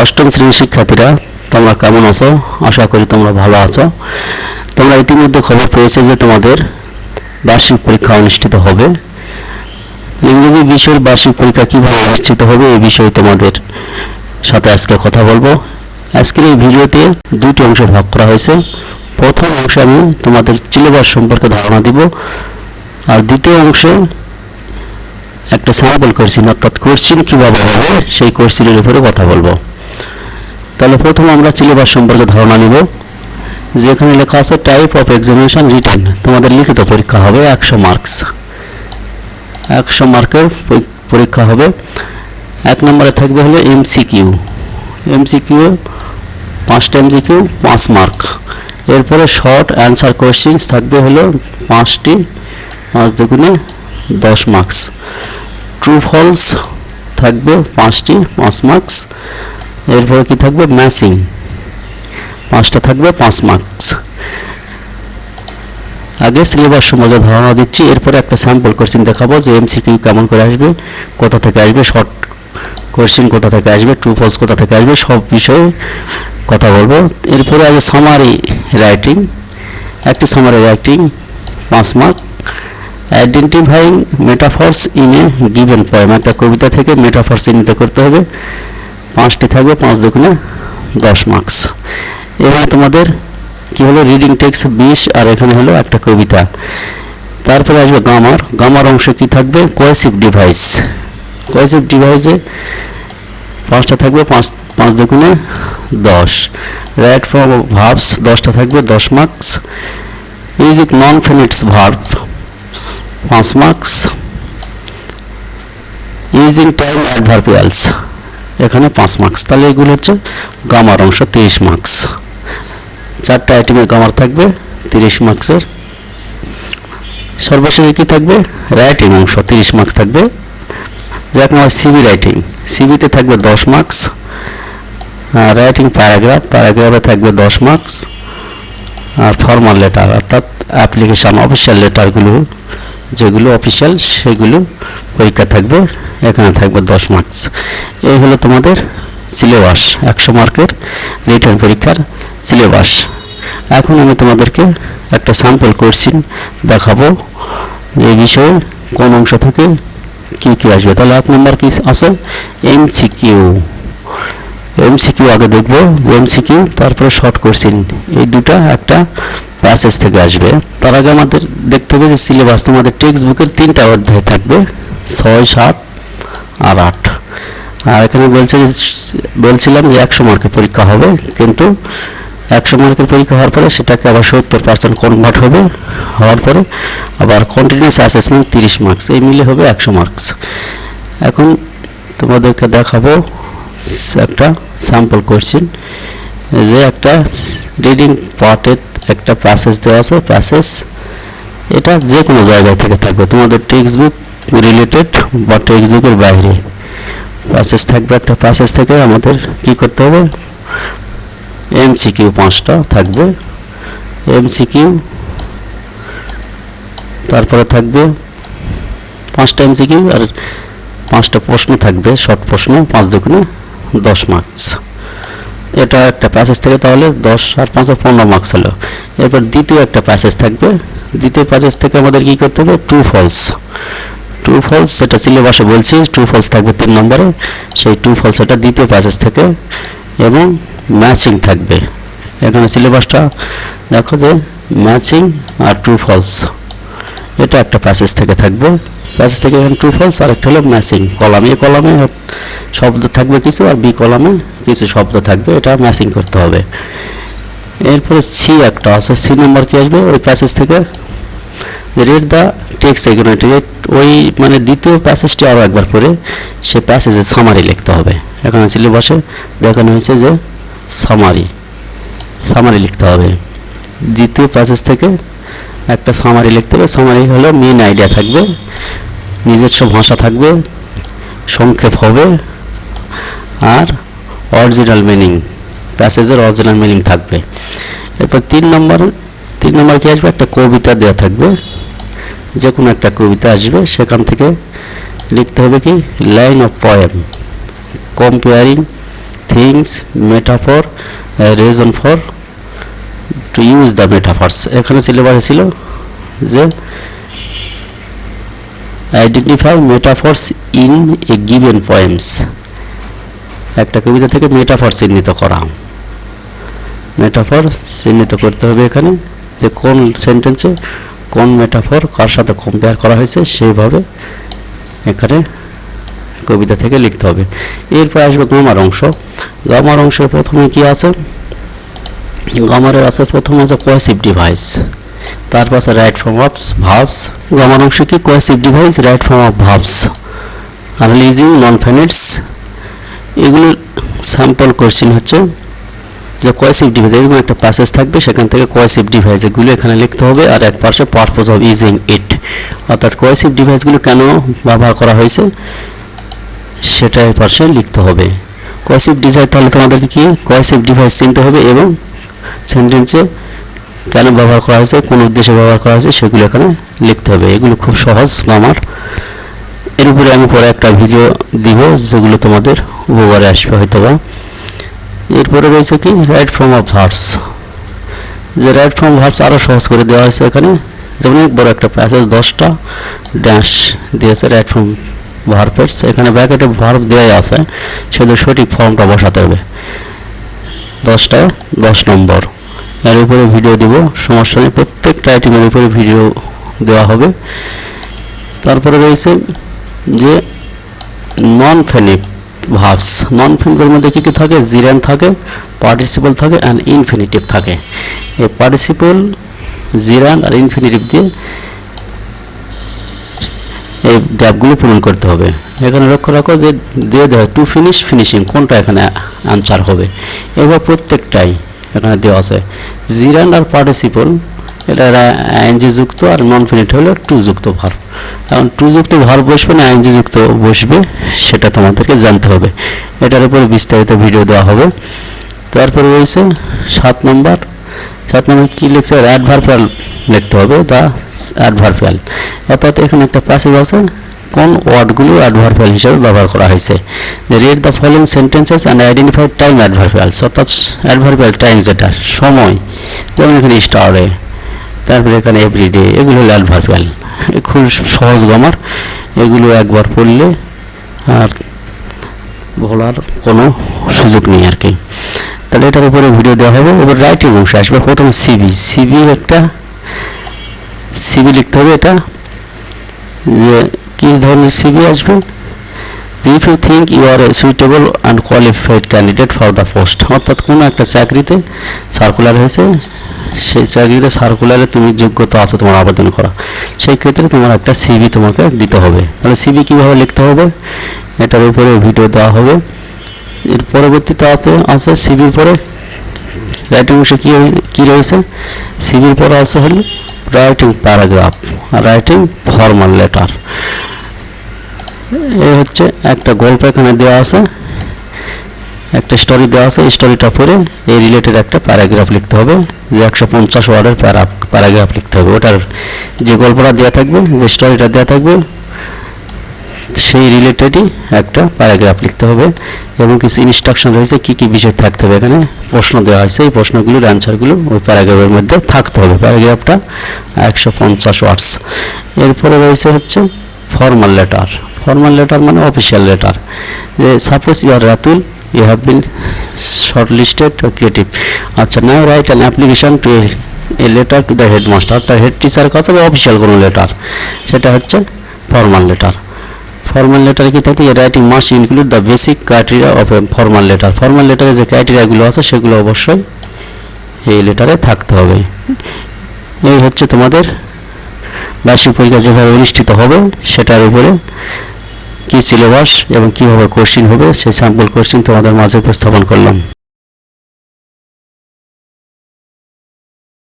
অষ্টম শ্রেণির শিক্ষার্থীরা, তোমরা কেমন আছো? আশা করি তোমরা ভালো আছো। তোমরা ইতিমধ্যে খবর পেয়েছ যে তোমাদের বার্ষিক পরীক্ষা অনুষ্ঠিত হবে। ইংরেজি বিষয়ের বার্ষিক পরীক্ষা কীভাবে অনুষ্ঠিত হবে এই বিষয়ে তোমাদের সাথে আজকে কথা বলব। আজকের এই ভিডিওতে দুটি অংশ ভাগ করা হয়েছে। প্রথম অংশে আমি তোমাদের সিলেবাস সম্পর্কে ধারণা দিব। আর দ্বিতীয় অংশে একটা স্যাম্পল কোশ্চিন অর্থাৎ কোশ্চিন কীভাবে হবে, সেই কোশ্চিনের উপরে কথা বলব। তাহলে প্রথমে আমরা সিলেবাস সম্পর্কে ধারণা নিব, যেখানে লেখা আছে টাইপ অফ এক্সামিনেশন রিটার্ন তোমাদের লিখিত পরীক্ষা হবে একশো মার্কস একশো মার্কের পরীক্ষা হবে। এক নম্বরে থাকবে হলো এমসিকিউ এমসিকিউ পাঁচটা এমসিকিউ পাঁচ মার্ক এরপরে শর্ট অ্যান্সার কোশ্চিনস থাকবে হলো পাঁচটি, পাঁচ দুগুণে দশ মার্কস ট্রু ফলস থাকবে পাঁচটি, পাঁচ মার্কস এরপরে কি থাকবে? ম্যাসিং পাঁচটা থাকবে, পাঁচ মার্কস আগে সিলেবাস সম্বন্ধে ধারণা দিচ্ছি, এরপরে একটা স্যাম্পল কোশ্চিন দেখাবো যে এমসিকিউ কেমন করে আসবে, কোথা থেকে আসবে শর্ট কোশ্চিন কোথা থেকে আসবে ট্রু ফলস কোথা থেকে আসবে, সব বিষয়ে কথা বলব। এরপরে আছে সামারি রাইটিং একটি সামারি রাইটিং পাঁচ mark identifying metaphors in a given poem একটা কবিতা থেকে মেটাফর্স চিহ্নিত করতে হবে। পাঁচটি থাকবে, পাঁচ দুগুণে দশ মার্কস এবার তোমাদের কি হলো? রিডিং টেক্সট বিশ, আর এখানে হলো একটা কবিতা। তারপরে আসবে গামার গামার অংশে কি থাকবে? কোয়েসিভ ডিভাইস কোয়েসিভ ডিভাইসে পাঁচটা থাকবে, পাঁচ পাঁচ দুগুণে দশ। রাইট ফ্রম ভার্বস দশটা থাকবে, দশ marks using non finites verb পাঁচ মার্কস ইউজিং টাইম অ্যাডভার্বিয়ালস এখানে পাঁচ মার্কস তাহলে এগুলো হচ্ছে গামার অংশ, তিরিশ মার্কস চারটা আইটেমে গামার থাকবে, তিরিশ মার্কসের সর্বশেষে কি থাকবে? রাইটিং অংশ, তিরিশ মার্কস থাকবে। যেরকম হয় সিবি রাইটিং সিবিতে থাকবে দশ মার্কস রাইটিং প্যারাগ্রাফ প্যারাগ্রাফে থাকবে দশ মার্কস আর ফর্মাল লেটার অর্থাৎ অ্যাপ্লিকেশন অফিসিয়াল লেটারগুলো যেগুলো অফিসিয়াল সেগুলো পরীক্ষা থাকবে, এখানে থাকবে দশ মার্কস এই হলো তোমাদের সিলেবাস একশো মার্কের রিটার্ন পরীক্ষার সিলেবাস এখন আমি তোমাদেরকে একটা স্যাম্পল কোশ্চিন দেখাবো এই বিষয়ে কোন অংশ থেকে কি কি আসবে। তাহলে এক নম্বর কি আছে? এমসিকিউ এমসিকিউ আগে দেখব, যে এমসিকিউ তারপরে শর্ট কোশ্চিন এই দুটা একটা প্যাসেজ থেকে আসবে, তার আগে আমাদের দেখতে হবে যে সিলেবাস তোমাদের টেক্সট বুকের তিনটা অধ্যায় থাকবে, ছয়, সাত আর আট। আর এখানে বলছে বলছিলাম যে একশো মার্কের পরীক্ষা হবে, কিন্তু একশো মার্কের পরীক্ষা হওয়ার পরে সেটাকে আবার সত্তর পার্সেন্ট কনভার্ট হবে, হওয়ার পরে আবার কন্টিনিউস অ্যাসেসমেন্ট তিরিশ মার্কস এই মিলে হবে একশো মার্কস এখন তোমাদেরকে দেখাবো একটা স্যাম্পল কোশ্চেন যে একটা রিডিং পার্টের একটা প্রসেস দেওয়া আছে প্যাসেজ এটা যে কোনো জায়গা থেকে থাকবে। তোমাদের টেক্সট বুক রিলেটেড বা টেক্সট বুকের বাইরে প্রসেস থাকবে একটা প্রসেস থেকে, আমাদের কি করতে হবে? এমসিকিউ পাঁচটা থাকবে। এমসিকিউ তারপরে থাকবে পাঁচটা এমসিকিউ আর পাঁচটা প্রশ্ন থাকবে শর্ট প্রশ্ন, পাঁচ দুগুণে দশ মার্কস এটা একটা প্যাসেজ থেকে, তাহলে দশ আর পাঁচে পনেরো মার্কস হলো। এরপর দ্বিতীয় একটা প্যাসেজ থাকবে। দ্বিতীয় প্যাসেজ থেকে আমাদের কি করতে হবে? ট্রু ফলস ট্রু ফলস সেটা সিলেবাসে বলছি ট্রু ফলস থাকবে তিন নম্বরে। সেই ট্রু ফলস এটা দ্বিতীয় প্যাসেজ থেকে এবং ম্যাচিং থাকবে। এখানে সিলেবাসটা দেখো যে ম্যাচিং আর ট্রু ফলস এটা একটা প্যাসেজ থেকে থাকবে। প্যাসেজ থেকে এখানে ট্রু ফলস আর একটা হলো ম্যাচিং কলাম কলামে শব্দ থাকবে কিছু আর বি কলামে কিছু শব্দ থাকবে, এটা ম্যাচিং করতে হবে। এরপরে সি একটা আছে সি নাম্বার কি আসবে? ওই প্যাসেজ থেকে। রেড দ্য টেক্সট রেড ওই মানে দ্বিতীয় প্যাসেজটি আরও একবার পরে সে প্যাসেজের সামারি লিখতে হবে। এখানে সিলেবাসে দেখানো হয়েছে যে সামারি সামারি লিখতে হবে। দ্বিতীয় প্যাসেজ থেকে একটা সামারি লিখতে হবে। সামারি হলো মেন আইডিয়া থাকবে, নিজস্ব ভাষা থাকবে, সংক্ষেপ হবে, আর অরিজিনাল মিনিং প্যাসেজের অরিজিনাল মিনিং থাকবে। এরপর তিন নম্বর তিন নম্বর কি আসবে? একটা কবিতা দেওয়া থাকবে। যে কোনো একটা কবিতা আসবে। সেখান থেকে লিখতে হবে কি? Line of poem comparing things metaphor reason for to use the metaphors এখানে সিলেবাসে ছিল যে identify metaphors in a given poems একটা কবিতা থেকে মেটাফর চিহ্নিত করা। মেটাফর চিহ্নিত করতে হবে এখানে যে কোন সেন্টেন্সে কোন মেটাফর কার সাথে কম্পেয়ার করা হয়েছে সেইভাবে এখানে কবিতা থেকে লিখতে হবে। এরপর আসবে গামার অংশ। গামার অংশের প্রথমে কি আছে? গামারের আছে প্রথমে আছে কোয়েসিভ ডিভাইস তারপর আছে right form of verbs grammar অংশ কি cohesive device right form of verbs analysing non finites এগুলোর স্যাম্পল কোয়েশ্চেন হচ্ছে যে কোয়েসিভ ডিভাইস এরকম একটা প্যাসেজ থাকবে, সেখান থেকে কোয়েসিভ ডিভাইস এগুলো এখানে লিখতে হবে, আর এক পাশে পারপোজ অফ ইউজিং ইট অর্থাৎ কোয়েসিভ ডিভাইসগুলো কেন ব্যবহার করা হয়েছে, সেটা এই পাশে লিখতে হবে। কোয়েসিভ ডিভাইস তাহলে তোমাদেরকে কি কোয়েসিভ ডিভাইস চিনতে হবে এবং সেন্টেন্সে কেন ব্যবহার করা হয়েছে, কোন উদ্দেশ্যে ব্যবহার করা হয়েছে, সেগুলো এখানে লিখতে হবে। এগুলো খুব সহজ আমার এর উপরে আমি পরে একটা ভিডিও দিব, যেগুলো তোমাদের উপকারে আসবে হয়তো বা এরপরে রয়েছে কি রাইট ফর্ম অফ ভার্স যে রাইট ফর্ম ভার্স আরও সহজ করে দেওয়া হয়েছে এখানে। যেমন বড় একটা প্যাসেজ দশটা ড্যাশ দিয়েছে রাইট ফর্ম ভার্বেটস এখানে ব্যাকেটে ভার্ব দেওয়াই আছে শুধু সঠিক ফর্মটা বসাতে হবে। দশটা, দশ নম্বর। এর উপরে ভিডিও দিব, সমস্যা নেই, প্রত্যেকটা আইটেমের উপরে ভিডিও দেওয়া হবে। তারপরে রয়েছে যে নন ফেনিক ভার্বস নন ফেনিকের মধ্যে কী কী থাকে? জিরান থাকে পার্টিসিপল থাকে অ্যান্ড ইনফিনিটিভ থাকে। এই পার্টিসিপল জিরান আর ইনফিনিটিভ দিয়ে এই গ্যাপগুলো পূরণ করতে হবে। এখানে লক্ষ্য রাখো যে, দিয়ে দেওয়া টু ফিনিশ ফিনিশিং কোনটা এখানে আনসার হবে। এবার প্রত্যেকটাই এখানে দেওয়া আছে। জিরান আর পার্টিসিপল এটা আইএনজি যুক্ত আর নন ফিনিট হলো টু যুক্ত ভার্ব কারণ টু যুক্ত ভার্ব বসবে না আইএনজি যুক্ত বসবে, সেটা তোমাদেরকে জানতে হবে। এটার উপরে বিস্তারিত ভিডিও দেওয়া হবে। তারপরে রয়েছে সাত নম্বর। সাত নম্বর কী লিখছে? অ্যাডভার্ফিয়াল লিখতে হবে দা অ্যাডভার্ফিয়াল অর্থাৎ এখানে একটা প্যাসেজ আছে। কোন ওয়ার্ডগুলো অ্যাডভার্ফিয়াল হিসেবে ব্যবহার করা হয়েছে? Read the following sentences and identify time adverbials অর্থাৎ অ্যাডভার্ফিয়াল টাইম যেটা, সময়। যেমন এখানে স্টারে তারপরে এখানে এভরিডে এগুলো হলো অ্যাডভার্ফিয়াল খুব সহজ গমার এগুলো একবার পড়লে আর বলার কোনো সুযোগ নেই আর কি। তাহলে এটার উপরে ভিডিও দেওয়া হবে। এবার রাইটিং অংশ আসবে। প্রথমে সিবি সিবি একটা সিবি লিখতে হবে এটা, যে কী ধরনের সিবি আসবে if you think you are a suitable and qualified candidate for the post অর্থাৎ কোনো একটা চাকরিতে সার্কুলার হয়েছে, সেই চাকরিতে সার্কুলারে তুমি যোগ্যতা আছে তোমার আবেদন করা, সেই ক্ষেত্রে তোমার একটা সিবি তোমাকে দিতে হবে। তাহলে সিবি কীভাবে লিখতে হবে? এটার উপরে ভিডিও দেওয়া হবে। এর পরবর্তীতে আছে সিবির পরে রাইটিং অংশে কী কী রয়েছে? সিবির পরে আছে হলো writing paragraph writing formal letter এই হচ্ছে একটা গল্প এখানে দেওয়া আছে, একটা স্টোরি দেওয়া আছে স্টোরিটা পরে এই রিলেটেড একটা প্যারাগ্রাফ লিখতে হবে, যে একশো পঞ্চাশ ওয়ার্ডের প্যারা প্যারাগ্রাফ লিখতে হবে। ওটার যে গল্পটা দেওয়া থাকবে, যে স্টোরিটা দেওয়া থাকবে, সেই রিলেটেডই একটা প্যারাগ্রাফ লিখতে হবে, এবং কিছু ইনস্ট্রাকশন রয়েছে, কী কী বিষয় থাকতে হবে এখানে, প্রশ্ন দেওয়া হয়েছে এই প্রশ্নগুলোর অ্যান্সারগুলো ওই প্যারাগ্রাফের মধ্যে থাকতে হবে। প্যারাগ্রাফটা একশো পঞ্চাশ ওয়ার্ডস এরপরে রয়েছে হচ্ছে ফর্মাল লেটার ফর্মাল লেটার মানে অফিসিয়াল লেটার যে suppose you are Ratul you have been shortlisted or creative আচ্ছা write an application to a, a letter to the headmaster. তার হেড টিচার কাছে বা অফিসিয়াল কোনো লেটার সেটা হচ্ছে ফর্মাল লেটার ফর্মাল লেটারে কি থাকে writing must include the basic criteria of a formal letter formal লেটারে যে ক্রাইটেরিয়াগুলো আছে সেগুলো অবশ্যই এই লেটারে থাকতে হবে। এই হচ্ছে তোমাদের বার্ষিক পরীক্ষা যেভাবে অনুষ্ঠিত হবে, সেটার উপরে কি সিলেবাস এবং কীভাবে কোশ্চিন হবে, সেই স্যাম্পল কোশ্চিন তোমাদের মাঝে উপস্থাপন করলাম।